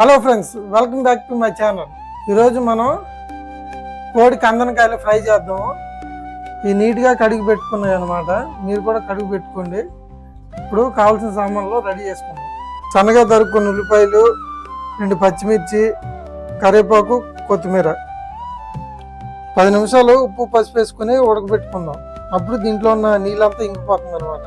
Hello friends welcome back to my channel. ఈరోజు మనం కోడి కందనకాయలు ఫ్రై చేద్దాము. ఈ నీట్గా కడిగి పెట్టుకున్నాయి అనమాట మీరు కూడా కడిగి పెట్టుకోండి. ఇప్పుడు కావాల్సిన సామాన్లు రెడీ చేసుకుందాం. సన్నగా తరుక్కున్న ఉల్లిపాయలు రెండు పచ్చిమిర్చి కరివేపాకు కొత్తిమీర. పది నిమిషాలు ఉప్పు పసుపు వేసుకుని ఉడకబెట్టుకుందాం. అప్పుడు దీంట్లో ఉన్న నీళ్ళంతా ఇంకిపోతుంది అనమాట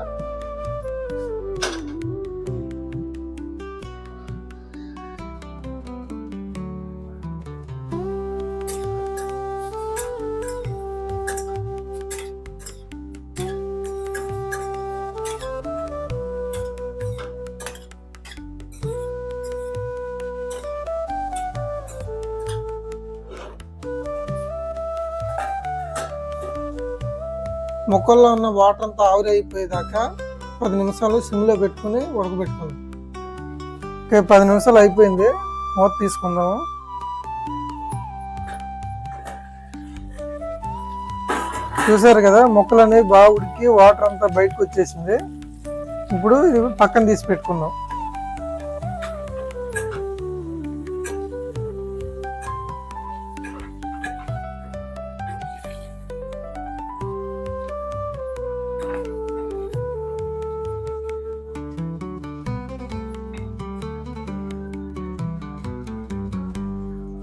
మొక్కల్లో ఉన్న వాటర్ అంతా ఆవిరి అయిపోయేదాకా పది నిమిషాలు సిమ్లో పెట్టుకుని ఉడకబెట్టుకుందాం. ఓకే పది నిమిషాలు అయిపోయింది. మూత తీసుకుందాము. చూసారు కదా మొక్కలు అనేవి బాగా ఉడికి వాటర్ అంతా బయటకు వచ్చేసింది. ఇప్పుడు ఇది పక్కన తీసి పెట్టుకుందాం.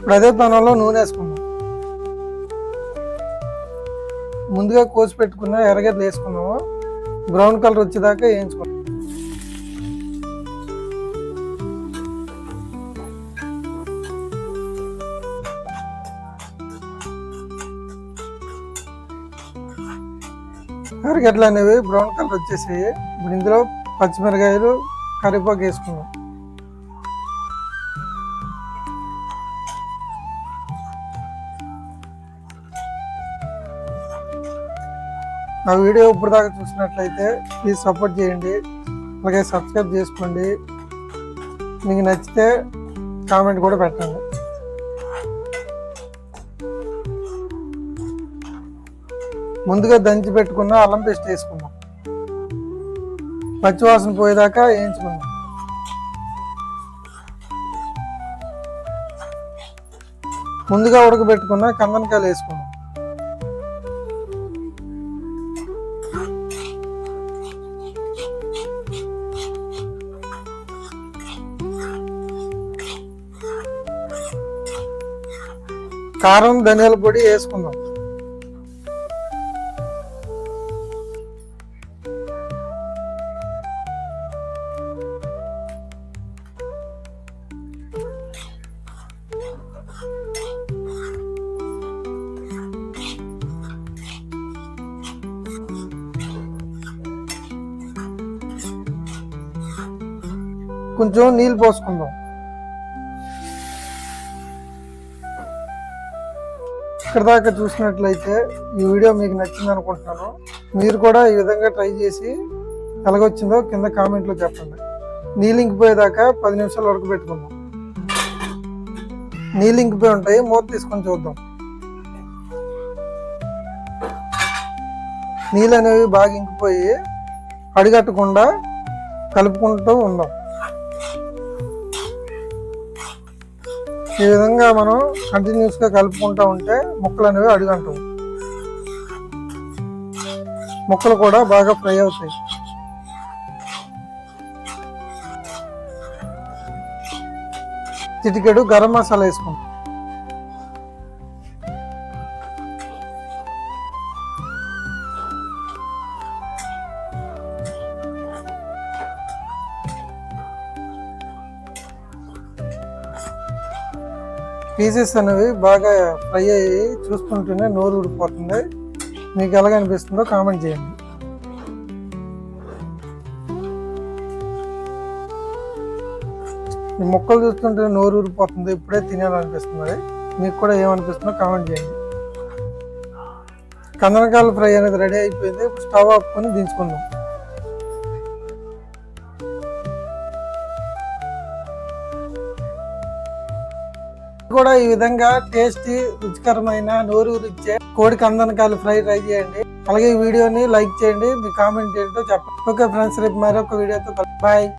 ఇప్పుడు అదే పానంలో నూనె వేసుకుందాం ముందుగా కోసి పెట్టుకున్న ఎర్రగడ్డలు వేసుకున్నాము. బ్రౌన్ కలర్ వచ్చేదాకా వేయించుకున్నాం. ఎర్రగడ్డలు అనేవి బ్రౌన్ కలర్ వచ్చేసాయి. ఇప్పుడు ఇందులో పచ్చిమిరకాయలు కరివేపాకు వేసుకున్నాం. నా వీడియో ఇప్పుడు దాకా చూసినట్లయితే ప్లీజ్ సపోర్ట్ చేయండి. అలాగే సబ్స్క్రైబ్ చేసుకోండి. మీకు నచ్చితే కామెంట్ కూడా పెట్టండి. ముందుగా దంచి పెట్టుకున్న అల్లం పేస్ట్ వేసుకుందాం. పచ్చివాసన పోయేదాకా వేయించుకుందాం. ముందుగా ఉడకబెట్టుకున్న కందనకాయలు వేసుకుందాం. కారం ధనియాల పొడి వేసుకుందాం కొంచెం నీళ్ళు పోసుకుందాం ఇక్కడ దాకా చూసినట్లయితే ఈ వీడియో మీకు నచ్చింది అనుకుంటున్నాను. మీరు కూడా ఈ విధంగా ట్రై చేసి ఎలాగొచ్చిందో కింద కామెంట్లో చెప్పండి. నీళ్ళు పది నిమిషాలు వరకు పెట్టుకుందాం. నీళ్ళు ఉంటాయి మూత తీసుకొని చూద్దాం. నీళ్ళు అనేవి బాగా ఇంకిపోయి అడిగట్టకుండా కలుపుకుంటూ ఉందాం. ఈ విధంగా మనం కంటిన్యూస్గా కలుపుకుంటూ ఉంటే ముక్కలు అనేవి అడుగంటాం ముక్కలు కూడా బాగా ఫ్రై అవుతాయి. చిటికెడు గరం మసాలా వేసుకుంటాం. పీసెస్ అనేవి బాగా ఫ్రై అయ్యి చూస్తుంటేనే నోరు ఊడిపోతుంది. మీకు ఎలాగ అనిపిస్తుందో కామెంట్ చేయండి. ఈ ముక్కలు చూస్తుంటే నోరు ఊరిపోతుంది ఇప్పుడే తినాలనిపిస్తుంది మీకు కూడా ఏమనిపిస్తుందో కామెంట్ చేయండి. కందనకాయలు ఫ్రై అనేది రెడీ అయిపోయింది. స్టవ్ ఆపుకొని దించుకుందాం. కూడా ఈ విధంగా టేస్టీ రుచికరమైన నోరు రుచే కోడి కందనకాయలు ఫ్రై ట్రై చేయండి. అలాగే ఈ వీడియోని లైక్ చేయండి. మీ కామెంట్ ఏంటో చెప్పండి. ఓకే ఫ్రెండ్స్ రేపు మరొక వీడియోతో బాయ్.